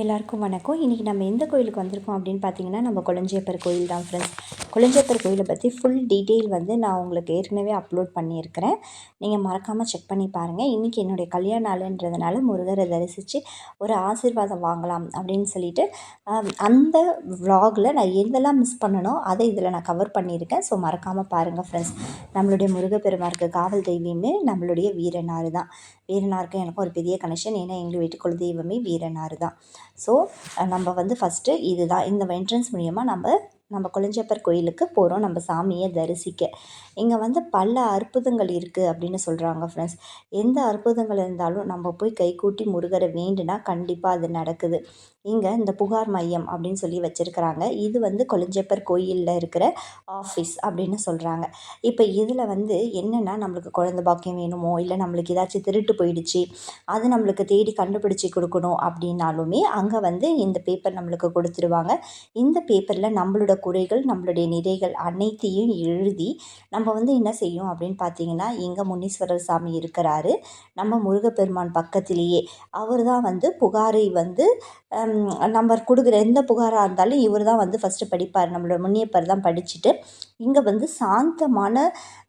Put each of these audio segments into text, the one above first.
எல்லாருக்கும் வணக்கம். இன்றைக்கி நம்ம எந்த கோயிலுக்கு வந்திருக்கோம் அப்படின்னு பார்த்தீங்கன்னா நம்ம கொளஞ்சியப்பர் கோயில் தான் ஃப்ரெண்ட்ஸ் கொளஞ்சியப்பர் கோயிலை பற்றி ஃபுல் டீட்டெயில் வந்து நான் உங்களுக்கு ஏற்கனவே அப்லோட் பண்ணியிருக்கிறேன். நீங்கள் மறக்காமல் செக் பண்ணி பாருங்கள் இன்றைக்கி என்னுடைய கல்யாண நாளுன்றதுனால முருகரை தரிசித்து ஒரு ஆசீர்வாதம் வாங்கலாம் அப்படின்னு சொல்லிட்டு அந்த விலாகில் நான் எதெல்லாம் மிஸ் பண்ணனோ அதை இதில் நான் கவர் பண்ணியிருக்கேன். ஸோ மறக்காமல் பாருங்கள் ஃப்ரெண்ட்ஸ் நம்மளுடைய முருகப்பெருமாருக்கு காவல் தெய்வமே நம்மளுடைய வீரனார் தான். வீரனாருக்கு எனக்கும் ஒரு பெரிய கனெக்ஷன் ஏன்னா எங்கள் வீட்டு குல தெய்வமே வீரனார் தான். ஸோ நம்ம வந்து ஃபஸ்ட்டு இது தான் இந்த என்ட்ரன்ஸ் மூலியமாக நம்ம நம்ம கொளஞ்சியப்பர் கோயிலுக்கு போகிறோம் நம்ம சாமியை தரிசிக்க. இங்கே வந்து பல அற்புதங்கள் இருக்குது அப்படின்னு சொல்கிறாங்க ஃப்ரெண்ட்ஸ் எந்த அற்புதங்கள் இருந்தாலும் நம்ம போய் கைகூட்டி முருகரை வேண்டுனா கண்டிப்பாக அது நடக்குது. இங்கே இந்த புகார் மையம் அப்படின்னு சொல்லி வச்சுருக்கிறாங்க. இது வந்து கொளஞ்சியப்பர் கோயிலில் இருக்கிற ஆஃபீஸ் அப்படின்னு சொல்கிறாங்க இப்போ இதில் வந்து என்னென்னா நம்மளுக்கு குழந்த பாக்கியம் வேணுமோ இல்லை நம்மளுக்கு ஏதாச்சும் திருட்டு போயிடுச்சு அது நம்மளுக்கு தேடி கண்டுபிடிச்சி கொடுக்கணும் அப்படின்னாலுமே அங்கே வந்து இந்த பேப்பர் நம்மளுக்கு கொடுத்துருவாங்க. இந்த பேப்பரில் நம்மளோட குறைகள் நம்மளுடைய நிறைகள் அனைத்தையும் எழுதி நம்ம வந்து என்ன செய்யும் அப்படின்னு பார்த்தீங்கன்னா இங்கே முனீஸ்வரர் சாமி இருக்கிறாரு. நம்ம முருகப்பெருமான் பக்கத்திலேயே. அவர் தான் வந்து புகாரை வந்து நம்ம கொடுக்குற எந்த புகாராக இருந்தாலும் இவர் தான் வந்து ஃபஸ்ட்டு படிப்பார். நம்மளோட முன்னியப்பர் தான் படிச்சுட்டு இங்கே வந்து சாந்தமான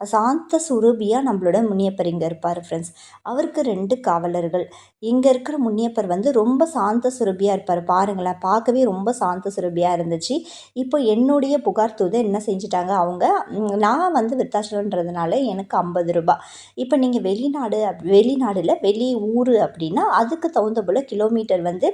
சாந்த சுரூபியாக நம்மளோட முனியப்பர் இங்கே இருப்பார் ஃப்ரெண்ட்ஸ் அவருக்கு ரெண்டு காவலர்கள். இங்கே இருக்கிற முனியப்பர் வந்து ரொம்ப சாந்த சுரபியாக இருப்பார். பாருங்களேன் பார்க்கவே ரொம்ப சாந்த சுரபியாக இருந்துச்சு. இப்போ என்னுடைய புகார் தூதை என்ன செஞ்சுட்டாங்க? அவங்க நான் வந்து விருத்தாச்சலன்றதுனால எனக்கு ஐம்பது ரூபா. இப்போ நீங்கள் வெளிநாடு வெளிநாடில் வெளி ஊர் அப்படின்னா அதுக்கு தகுந்த போல் கிலோமீட்டர் வந்து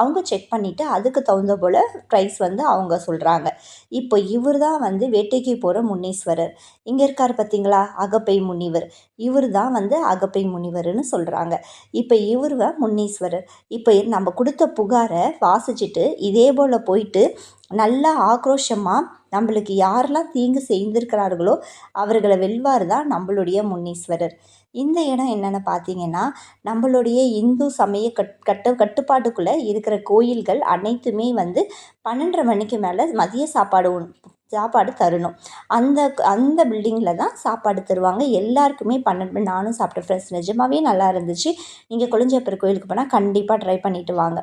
அவங்க செக் பண்ணிவிட்டு அதுக்கு தகுந்த போல் ப்ரைஸ் வந்து அவங்க சொல்கிறாங்க இப்போ இவர் தான் வந்து வேட்டைக்கு போகிற முன்னீஸ்வரர் இங்கே இருக்கார் பார்த்தீங்களா அகப்பை முனிவர். இவர் தான் வந்து அகப்பை முனிவர்னு சொல்கிறாங்க இப்போ இவர் முன்னீஸ்வரர் இப்போ நம்ம கொடுத்த புகாரை வாசிச்சுட்டு இதே போல் போயிட்டு நல்லா ஆக்ரோஷமாக நம்மளுக்கு யாரெல்லாம் தீங்கு செய்திருக்கிறார்களோ அவர்களை வெல்வார் தான் நம்மளுடைய முன்னீஸ்வரர். இந்த இடம் என்னென்னு பார்த்தீங்கன்னா நம்மளுடைய இந்து சமய கட் கட்டு கட்டுப்பாட்டுக்குள்ளே இருக்கிற கோயில்கள் அனைத்துமே வந்து பன்னெண்டரை மணிக்கு மேலே மதிய சாப்பாடு சாப்பாடு தரணும். அந்த அந்த பில்டிங்கில் தான் சாப்பாடு தருவாங்க. எல்லாருக்குமே பன்னெண்டு நானும் சாப்பிட்டேன் ஃப்ரெண்ட்ஸ் நிஜமாகவே நல்லா இருந்துச்சு. நீங்கள் கொளிஞ்சப்பர் கோயிலுக்கு போனால் கண்டிப்பாக ட்ரை பண்ணிவிட்டு வாங்க.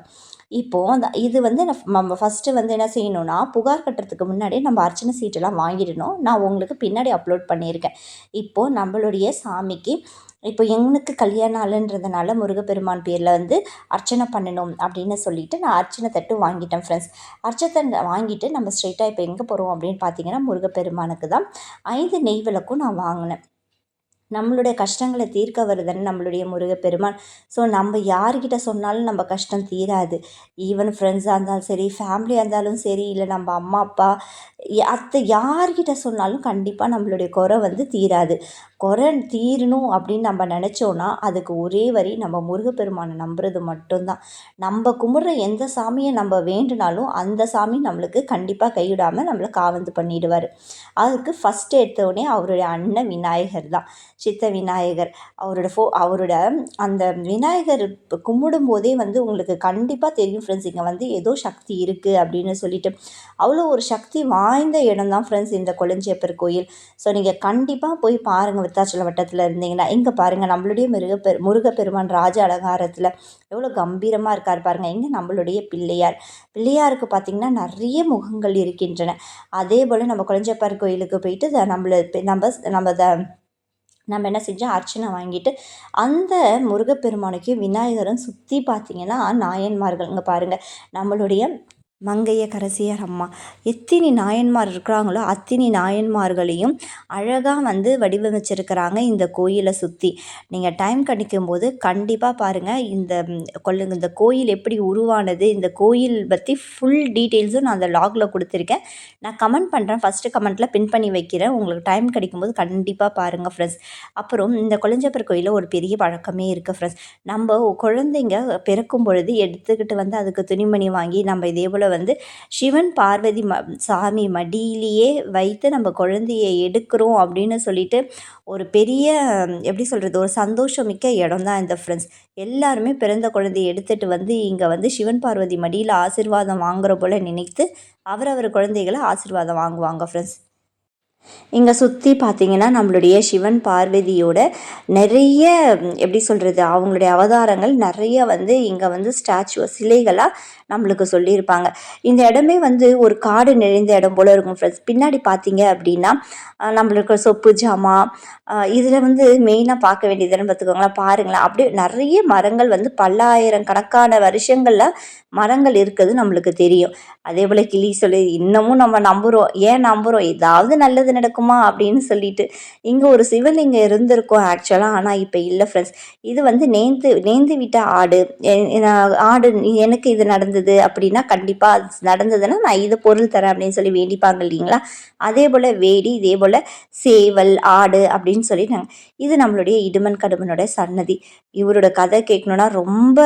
இப்போது அந்த இது வந்து நம்ம ஃபஸ்ட்டு வந்து என்ன செய்யணும்னா புகார் கட்டுறதுக்கு முன்னாடியே நம்ம அர்ச்சனை சீட்டெல்லாம் வாங்கிடணும். நான் உங்களுக்கு பின்னாடி அப்லோட் பண்ணியிருக்கேன். இப்போது நம்மளுடைய சாமிக்கு இப்போ எங்களுக்கு கல்யாண ஆளுன்றதுனால முருகப்பெருமான் பேரில் வந்து அர்ச்சனை பண்ணணும் அப்படின்னு சொல்லிட்டு நான் அர்ச்சனை தட்டு வாங்கிட்டேன் ஃப்ரெண்ட்ஸ் அர்ச்சனை வாங்கிட்டு நம்ம ஸ்ட்ரெயிட்டாக இப்போ எங்கே போகிறோம் அப்படின்னு பார்த்தீங்கன்னா முருகப்பெருமானுக்கு தான் ஐந்து நெய் விளக்கும் நான் வாங்கினேன். நம்மளுடைய கஷ்டங்களை தீர்க்க வருதுன்னு நம்மளுடைய முருகப்பெருமான். ஸோ நம்ம யார்கிட்ட சொன்னாலும் நம்ம கஷ்டம் தீராது. ஈவன் ஃப்ரெண்ட்ஸாக இருந்தாலும் சரி ஃபேமிலியாக இருந்தாலும் சரி இல்லை நம்ம அம்மா அப்பா அத்தை யார்கிட்ட சொன்னாலும் கண்டிப்பாக நம்மளுடைய குறை வந்து தீராது. குறை தீரணும் அப்படின்னு நம்ம நினச்சோன்னா அதுக்கு ஒரே வரி நம்ம முருகப்பெருமானை நம்புறது மட்டும்தான். நம்ம கும்பிட்ற எந்த சாமியை நம்ம வேண்டுனாலும் அந்த சாமி நம்மளுக்கு கண்டிப்பாக கைவிடாமல் நம்மளை காவந்து பண்ணிடுவார். அதுக்கு ஃபஸ்ட் எடுத்தோடனே அவருடைய அண்ணன் விநாயகர் தான். சித்த விநாயகர். அவரோட ஃபோ அவரோட அந்த விநாயகர் கும்பிடும் போதே வந்து உங்களுக்கு கண்டிப்பாக தெரியும் ஃப்ரெண்ட்ஸ் இங்கே வந்து ஏதோ சக்தி இருக்குது அப்படின்னு சொல்லிட்டு. அவ்வளோ ஒரு சக்தி வாய்ந்த இடம் தான் ஃப்ரெண்ட்ஸ் இந்த கொளஞ்சியப்பர் கோயில். ஸோ நீங்கள் கண்டிப்பாக போய் பாருங்கள் விருத்தாச்சலம் வட்டத்தில் இருந்தீங்கன்னா. இங்கே பாருங்கள் நம்மளுடைய மிருகப்பெரு முருகப்பெருமான் ராஜ அலங்காரத்தில் எவ்வளோ கம்பீரமாக இருக்கார் பாருங்கள் இங்கே நம்மளுடைய பிள்ளையார். பிள்ளையாருக்கு பார்த்திங்கன்னா நிறைய முகங்கள் இருக்கின்றன. அதே போல் நம்ம குழஞ்சப்பார் கோயிலுக்கு போயிட்டு நம்மளை நம்ம நம்ம த நம்ம என்ன செஞ்சோம் அர்ச்சனை வாங்கிட்டு அந்த முருகப்பெருமானுக்கு விநாயகரும் சுற்றி பார்த்திங்கன்னா நாயன்மார்கள். இங்கே பாருங்கள் நம்மளுடைய மங்கைய கரசியார் அம்மா. எத்தினி நாயன்மார் இருக்கிறாங்களோ அத்தினி நாயன்மார்களையும் அழகாக வந்து வடிவமைச்சிருக்கிறாங்க இந்த கோயிலை சுற்றி நீங்கள் டைம் கிடைக்கும் போது கண்டிப்பாக பாருங்கள் இந்த கொள்ளுங்க. இந்த கோயில் எப்படி உருவானது இந்த கோயில் பற்றி ஃபுல் டீட்டெயில்ஸும் நான் அந்த லாகில் கொடுத்துருக்கேன். நான் கமெண்ட் பண்ணுறேன் ஃபஸ்ட்டு கமெண்ட்டில் பின் பண்ணி வைக்கிறேன். உங்களுக்கு டைம் கிடைக்கும்போது கண்டிப்பாக பாருங்கள் ஃப்ரெண்ட்ஸ் அப்புறம் இந்த கொளஞ்சப்பர் கோயிலில் ஒரு பெரிய பழக்கமே இருக்குது ஃப்ரெண்ட்ஸ் நம்ம குழந்தைங்க பிறக்கும் பொழுது எடுத்துக்கிட்டு வந்து அதுக்கு துணிமணி வாங்கி நம்ம இதே போல் வந்து சிவன் பார்வதி ம சாமி மடியிலேயே வைத்து நம்ம குழந்தைய எடுக்கிறோம் அப்படின்னு சொல்லிட்டு ஒரு பெரிய எப்படி சொல்கிறது ஒரு சந்தோஷம் மிக்க இடம் தான் இந்த ஃப்ரெண்ட்ஸ் எல்லாருமே பிறந்த குழந்தைய எடுத்துகிட்டு வந்து இங்கே வந்து சிவன் பார்வதி மடியில் ஆசிர்வாதம் வாங்குற போல் நினைத்து அவரவர் குழந்தைகளை ஆசிர்வாதம் வாங்குவாங்க ஃப்ரெண்ட்ஸ் இங்கே சுற்றி பார்த்தீங்கன்னா நம்மளுடைய சிவன் பார்வதியோட நிறைய எப்படி சொல்கிறது அவங்களுடைய அவதாரங்கள் நிறைய வந்து இங்கே வந்து ஸ்டாச்சு சிலைகளாக நம்மளுக்கு சொல்லியிருப்பாங்க. இந்த இடமே வந்து ஒரு காடு நிறைந்த இடம் போல் இருக்கும் ஃப்ரெண்ட்ஸ் பின்னாடி பார்த்தீங்க அப்படின்னா நம்மளுக்கு சொப்பு ஜாமா இதில் வந்து மெயினாக பார்க்க வேண்டியதுன்னு பார்த்துக்கோங்களேன் பாருங்களேன். அப்படியே நிறைய மரங்கள் வந்து பல்லாயிரம் கணக்கான வருஷங்களில் மரங்கள் இருக்குது நம்மளுக்கு தெரியும். அதே போல் கிளி சொல்லி இன்னமும் நம்ம நம்புகிறோம் ஏன் நம்புகிறோம் ஏதாவது நல்லது நடக்குமா அப்படின்னு சொல்லிட்டு. இங்கே ஒரு சிவலிங்கம் இருந்திருக்கும் ஆக்சுவலாக ஆனால் இப்போ இல்லை ஃப்ரெண்ட்ஸ் இது வந்து நேந்து நேந்து விட்ட ஆடு. நான் ஆடு எனக்கு இது நடந்தது அப்படின்னா கண்டிப்பாக அது நடந்ததுன்னா நான் இது பொருள் தரேன் அப்படின்னு சொல்லி வேண்டிப்பாங்க இல்லைங்களா? அதே போல் வேடி இதே போல் சேவல் ஆடு அப்படின்னு சொல்லி நாங்கள் இது நம்மளுடைய இடுமன் கடுமனோட சன்னதி. இவரோட கதை கேட்கணுன்னா ரொம்ப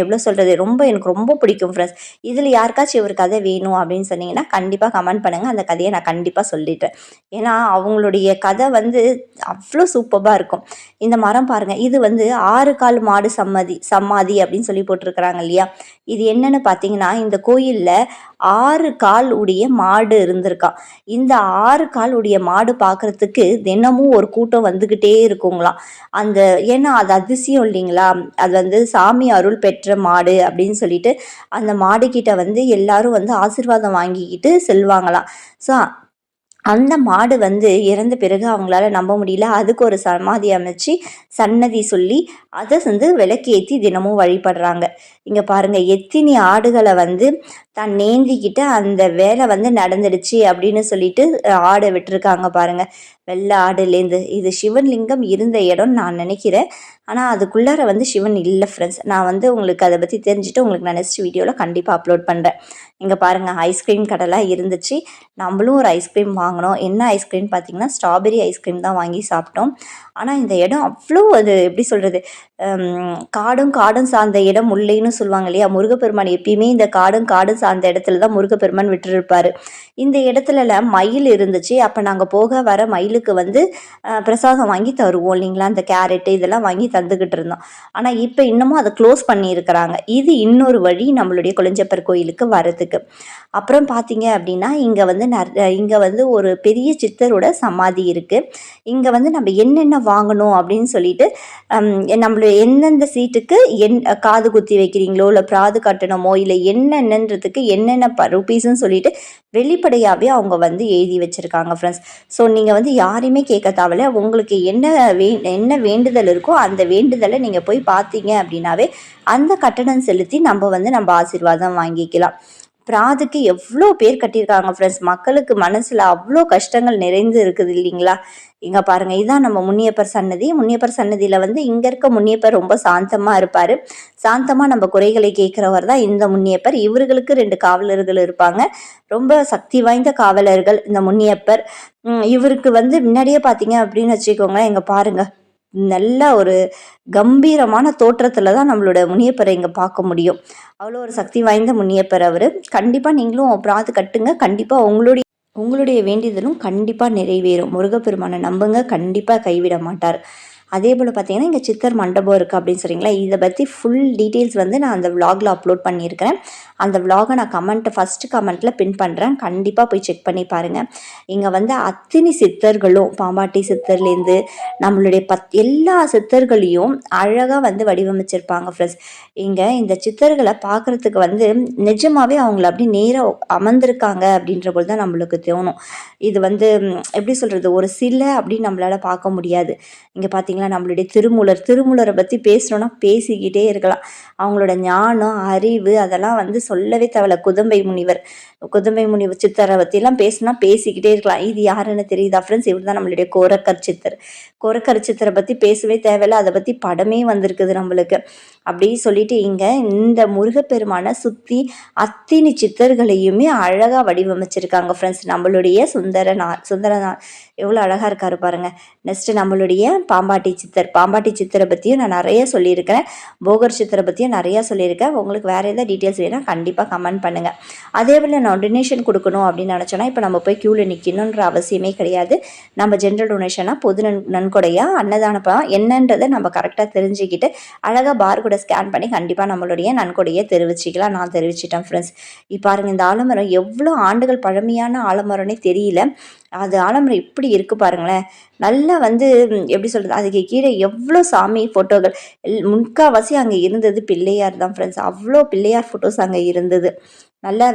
எவ்வளோ சொல்கிறது ரொம்ப எனக்கு ரொம்ப பிடிக்கும் ஃப்ரெண்ட்ஸ் இதில் யாருக்காச்சும் இவர் கதை வேணும் அப்படின்னு சொன்னீங்கன்னா கண்டிப்பாக கமெண்ட் பண்ணுங்கள் அந்த கதையை நான் கண்டிப்பாக சொல்லிட்டேன் ஏன்னா அவங்களுடைய கதை வந்து அவ்வளோ சூப்பராக இருக்கும். இந்த மரம் பாருங்கள் இது வந்து ஆறு கால் மாடு சம்மதி சமாதி அப்படின்னு சொல்லி போட்டிருக்கிறாங்க இல்லையா? இது என்னன்னு பார்த்தீங்கன்னா இந்த கோயிலில் ஆறு கால் உடைய மாடு இருந்திருக்கான் இந்த ஆறு கால் உடைய மாடு பார்க்கறதுக்கு தினமும் ஒரு கூட்டம் வந்துக்கிட்டே இருக்குங்களாம். அந்த ஏன்னா அது அதிசயம் இல்லைங்களா? அது வந்து சாமி அருள் பெற்ற மாடு அப்படின்னு சொல்லிட்டு அந்த மாடுகிட்ட வந்து எல்லாரும் வந்து ஆசிர்வாதம் வாங்கிக்கிட்டு செல்வாங்களாம். ஸோ அந்த மாடு வந்து இறந்த பிறகு அவங்களால நம்ப முடியல. அதுக்கு ஒரு சமாதி அமைச்சு சன்னதி சொல்லி அதை வந்து விளக்கேற்றி தினமும் வழிபடுறாங்க. இங்கே பாருங்கள் எத்தினி ஆடுகளை வந்து தான் நேந்திக்கிட்டு அந்த வேலை வந்து நடந்துடுச்சு அப்படின்னு சொல்லிட்டு ஆடை விட்டுருக்காங்க பாருங்கள் வெள்ளை ஆடுலேருந்து இது சிவன்லிங்கம் இருந்த இடம் நான் நினைக்கிறேன். ஆனால் அதுக்குள்ளார வந்து சிவன் இல்லை ஃப்ரெண்ட்ஸ் நான் வந்து உங்களுக்கு அதை பற்றி தெரிஞ்சுட்டு உங்களுக்கு நான் நெக்ஸ்ட் வீடியோவில் கண்டிப்பாக அப்லோட் பண்ணுறேன் இங்கே பாருங்கள் ஐஸ்கிரீம் கடைலாம் இருந்துச்சு. நம்மளும் ஒரு ஐஸ்கிரீம் வாங்கினோம். என்ன ஐஸ்கிரீம் பார்த்தீங்கன்னா ஸ்ட்ராபெரி ஐஸ்கிரீம் தான் வாங்கி சாப்பிட்டோம். ஆனால் இந்த இடம் அவ்வளோ அது எப்படி சொல்கிறது காடும் காடும் சார்ந்த இடம் உள்ளேன்னு சொல்லுவாங்க இல்லையா? முருகப்பெருமான் எப்பயுமே இந்த காடும் காடும் சார்ந்த இடத்துல தான் முருகப்பெருமான் விட்டுருப்பாரு. இந்த இடத்துலலாம் மயில் இருந்துச்சு. அப்போ நாங்கள் போக வர மயிலுக்கு வந்து பிரசாதம் வாங்கி தருவோம் இல்லைங்களா? அந்த கேரட்டு இதெல்லாம் வாங்கி தந்துக்கிட்டு இருந்தோம். ஆனால் இப்போ இன்னமும் அதை க்ளோஸ் பண்ணியிருக்கிறாங்க. இது இன்னொரு வழி நம்மளுடைய குளஞ்சப்பர் கோயிலுக்கு வரதுக்கு அப்புறம் பார்த்தீங்க அப்படின்னா இங்கே வந்து இங்கே வந்து ஒரு பெரிய சித்தரோட சமாதி இருக்குது இங்கே வந்து நம்ம என்னென்ன வாங்கணும் அப்படின்னு சொல்லிட்டு நம்மளுடைய எந்தெந்த சீட்டுக்கு என் காது குத்தி வைக்கிறீங்களோ இல்லை பிராது கட்டணமோ இல்லை என்னென்னன்றதுக்கு என்னென்ன ப ருபீஸ்ன்னு சொல்லிட்டு வெளிப்படையாகவே அவங்க வந்து எழுதி வச்சுருக்காங்க ஃப்ரெண்ட்ஸ் ஸோ நீங்கள் வந்து யாரையுமே கேட்க தேவையில்ல. உங்களுக்கு என்ன வே என்ன வேண்டுதல் இருக்கோ அந்த வேண்டுதலை நீங்கள் போய் பார்த்தீங்க அப்படின்னாவே அந்த கட்டணம் செலுத்தி நம்ம வந்து நம்ம ஆசீர்வாதம் வாங்கிக்கலாம். பிராதுக்கு எவ்வளோ பேர் கட்டியிருக்காங்க ஃப்ரெண்ட்ஸ் மக்களுக்கு மனசில் அவ்வளோ கஷ்டங்கள் நிறைந்து இருக்குது இல்லைங்களா? இங்கே பாருங்கள் இதுதான் நம்ம முனியப்பர் சன்னதி. முனியப்பர் சன்னதியில் வந்து இங்கே இருக்க முனியப்பர் ரொம்ப சாந்தமாக இருப்பார். சாந்தமாக நம்ம குறைகளை கேட்குறவர் தான் இந்த முனியப்பர். இவர்களுக்கு ரெண்டு காவலர்கள் இருப்பாங்க. ரொம்ப சக்தி வாய்ந்த காவலர்கள் இந்த முனியப்பர். இவருக்கு வந்து முன்னாடியே பார்த்தீங்க அப்படின்னு வச்சுக்கோங்களேன் இங்கே பாருங்கள் நல்ல ஒரு கம்பீரமான தோற்றத்தில் தான் நம்மளோட முனியப்பரை இங்கே பார்க்க முடியும். அவ்வளோ ஒரு சக்தி வாய்ந்த முனியப்பர் அவர். கண்டிப்பாக நீங்களும் பிராத்து கட்டுங்க. கண்டிப்பாக உங்களுடைய உங்களுடைய வேண்டியதலும் கண்டிப்பாக நிறைவேறும். முருகப்பெருமானை நம்புங்க. கண்டிப்பாக கைவிட மாட்டார். அதே போல் பார்த்தீங்கன்னா இங்கே சித்தர் மண்டபம் இருக்குது அப்படின்னு சொல்கிறீங்களா இதை பற்றி ஃபுல் டீட்டெயில்ஸ் வந்து நான் அந்த விலாகில் அப்லோட் பண்ணியிருக்கிறேன். அந்த விலாகை நான் கமெண்ட்டை ஃபஸ்ட்டு கமெண்ட்டில் பின் பண்ணுறேன் கண்டிப்பாக போய் செக் பண்ணி பாருங்கள் இங்கே வந்து அத்தனை சித்தர்களும் பாம்பாட்டி சித்தர்லேருந்து நம்மளுடைய பத் எல்லா சித்தர்களையும் அழகாக வந்து வடிவமைச்சிருப்பாங்க ஃப்ரெண்ட்ஸ் இங்கே இந்த சித்தர்களை பார்க்குறதுக்கு வந்து நிஜமாகவே அவங்கள அப்படி நேராக அமர்ந்திருக்காங்க அப்படின்ற போது தான் நம்மளுக்கு தோணும். இது வந்து எப்படி சொல்கிறது ஒரு சிலை அப்படின்னு நம்மளால் பார்க்க முடியாது. இங்கே பார்த்தீங்களா நம்மளுடைய திருமூலர் திருமூலரை பற்றி பேசுகிறோன்னா பேசிக்கிட்டே இருக்கலாம். அவங்களோட ஞானம் அறிவு அதெல்லாம் வந்து சொல்லவே தேவையில்ல. குதம்பை முனிவர் குதம்பை முனிவர் சித்தரை பற்றிலாம் பேசினா பேசிக்கிட்டே இருக்கலாம். இது யாருன்னு தெரியுதா ஃப்ரெண்ட்ஸ் இவர் தான் நம்மளுடைய கோரக்கர் சித்தர். கோரக்கர் சித்தரை பற்றி பேசவே தேவையில்ல. அதை பற்றி படமே வந்திருக்குது நம்மளுக்கு. அப்படி சொல்லிட்டு இங்கே இந்த முருகப்பெருமானை சுற்றி அத்தினி சித்தர்களையுமே அழகாக வடிவமைச்சிருக்காங்க ஃப்ரெண்ட்ஸ் நம்மளுடைய சுந்தரநாத் சுந்தரநாத் எவ்வளோ அழகாக இருக்காரு பாருங்கள் நெக்ஸ்ட்டு நம்மளுடைய பாம்பாட்டி சித்தர். பாம்பாட்டி சித்தரை பற்றியும் நான் நிறைய சொல்லியிருக்கிறேன். போகர் சித்தரை பற்றியும் நிறையா சொல்லியிருக்கேன். உங்களுக்கு வேறு எதாவது டீட்டெயில்ஸ் வேணால் கண்டிப்பாக கமெண்ட் பண்ணுங்கள் அதே போல் நான் டொனேஷன் கொடுக்கணும் அப்படின்னு நினச்சோன்னா இப்போ நம்ம போய் க்யூவில் நிற்கணுன்ற அவசியமே கிடையாது. நம்ம ஜென்ரல் டொனேஷனாக பொது நன் நன்கொடையாக அன்னதானப்பம் என்னன்றதை நம்ம கரெக்டாக தெரிஞ்சுக்கிட்டு அழகாக பார் கூட ஸ்கேன் பண்ணி கண்டிப்பாக நம்மளுடைய நன்கொடையை தெரிவிச்சிக்கலாம். நான் தெரிவிச்சிட்டேன் ஃப்ரெண்ட்ஸ் இப்போ பாருங்கள் இந்த ஆலமரம் எவ்வளோ ஆண்டுகள் பழமையான ஆலமரம்னே தெரியல. அது ஆலமரம் இப்படி இருக்குது பாருங்களேன். நல்லா வந்து எப்படி சொல்கிறது அதுக்கு கீழே எவ்வளோ சாமி ஃபோட்டோகள் எல் முக்கால்வாசி அங்கே இருந்தது பிள்ளையார் தான் ஃப்ரெண்ட்ஸ் அவ்வளோ பிள்ளையார் ஃபோட்டோஸ் அங்கே இருந்தது. நல்லா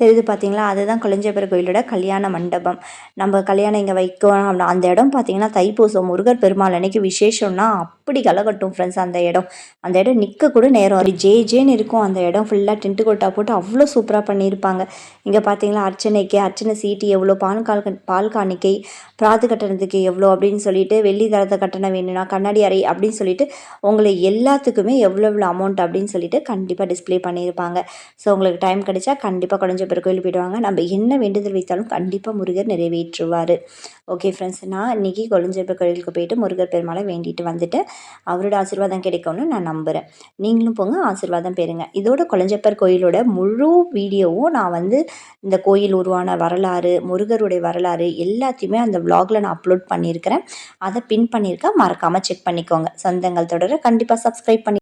தெரியுது பார்த்தீங்களா அதுதான் கொளஞ்சியப்பர் கோயிலோட கல்யாண மண்டபம். நம்ம கல்யாணம் இங்கே வைக்கணும். அப்படின்னா அந்த இடம் பார்த்தீங்கன்னா தைப்பூசம் முருகர் பெருமாள் அன்னைக்கு விசேஷம்னா அப்படி கலகட்டும் ஃப்ரெண்ட்ஸ் அந்த இடம். அந்த இடம் நிற்க கூட நேரம் ஒரு ஜே ஜேன்னு இருக்கும் அந்த இடம் ஃபுல்லாக டென்ட்டு கொட்டா போட்டு அவ்வளோ சூப்பராக பண்ணியிருப்பாங்க. இங்கே பார்த்தீங்களா அர்ச்சனைக்கு அர்ச்சனை சீட்டு எவ்வளோ பால் கால் பால் காணிக்கை பிராது கட்டணத்துக்கு எவ்வளோ அப்படின்னு சொல்லிட்டு வெள்ளி தரத்தை கட்டணம் வேணும்னா கண்ணாடி அறை அப்படின்னு சொல்லிட்டு உங்களை எல்லாத்துக்குமே எவ்வளோ எவ்வளோ அமௌண்ட் அப்படின்னு சொல்லிட்டு கண்டிப்பாக டிஸ்ப்ளே பண்ணியிருப்பாங்க. ஸோ உங்களுக்கு டைம் கிடைச்சா கண்டிப்பாக குழஞ்சப்பர் கோயில் போயிடுவாங்க நம்ம என்ன வேண்டுதல் வைத்தாலும் கண்டிப்பாக முருகர் நிறைவேற்றுவார். ஓகே ஃப்ரெண்ட்ஸ் நான் இன்றைக்கி கொழஞ்சப்பர் கோயிலுக்கு போயிட்டு முருகர் பெருமாளை வேண்டிட்டு வந்துட்டு அவரோட ஆசீர்வாதம் கிடைக்கும்னு நான் நம்புகிறேன் நீங்களும் போங்க ஆசீர்வாதம் பெறுங்க. இதோட கொழஞ்சப்பர் கோயிலோட முழு வீடியோவும் நான் வந்து இந்த கோயில் உருவான வரலாறு முருகருடைய வரலாறு எல்லாத்தையுமே அந்த விலாகில் நான் அப்லோட் பண்ணியிருக்கிறேன். அதை பின் பண்ணியிருக்கேன் மறக்காமல் செக் பண்ணிக்கோங்க. சொந்தங்கள் தொடர கண்டிப்பாக சப்ஸ்கிரைப் பண்ணி